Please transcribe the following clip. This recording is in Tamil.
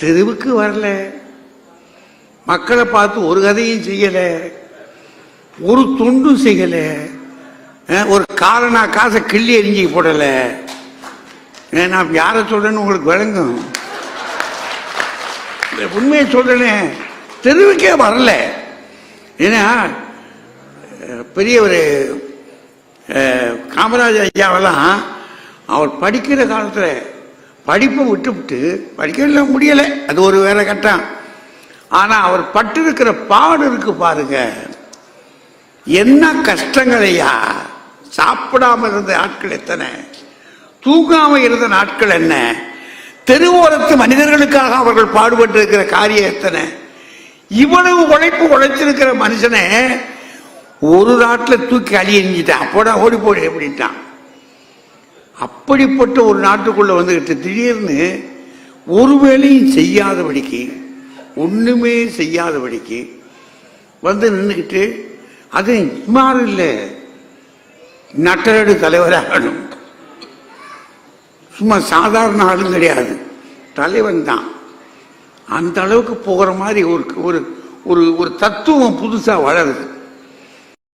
தெருவுக்கு வரல. மக்களை பார்த்து ஒரு கதையும் செய்யல. ஒரு துண்டும் செய்யல. ஒரு காலனா காசை கிள்ளி எரிஞ்சு போடல. ஏன் நான் யாரை சொல்றேன்னு உங்களுக்கு விளங்கும். இந்த உண்மையை சொல்றேனே. தெருவுக்கே வரல. ஏன்னா பெரிய ஒரு காமராஜர் ஐயாவெல்லாம் அவர் படிக்கிற காலத்தில் படிப்பை விட்டுவிட்டு படிக்கல முடியலை. அது ஒரு வேற கட்டம். ஆனால் அவர் பட்டிருக்கிற பாடு இருக்கு பாருங்க. என்ன கஷ்டங்களையா? சாப்பிடாம இருந்த நாட்கள் எத்தனை? தூங்காம இருந்த நாட்கள் என்ன? தெருவோரத்து மனிதர்களுக்காக அவர்கள் பாடுபட்டு இருக்கிற காரியம் எத்தனை? இவ்வளவு உழைப்பு உழைச்சிருக்கிற மனுஷனை ஒரு நாட்டில் தூக்கி அழி அப்போடா ஓடி போடு அப்படின்ட்டான். அப்படிப்பட்ட ஒரு நாட்டுக்குள்ள வந்துகிட்டு திடீர்னு ஒரு வேலையும் செய்யாதபடிக்கு ஒண்ணுமே செய்யாதபடிக்கு வந்து நின்றுக்கிட்டு அது இம்மாறு இல்லை நட்டரடு தலைவராகணும். சும்மா சாதாரண ஆளும் கிடையாது. தலைவன் தான். அந்த அளவுக்கு போகிற மாதிரி ஒரு ஒரு ஒரு ஒரு தத்துவம் புதுசாக வளருது.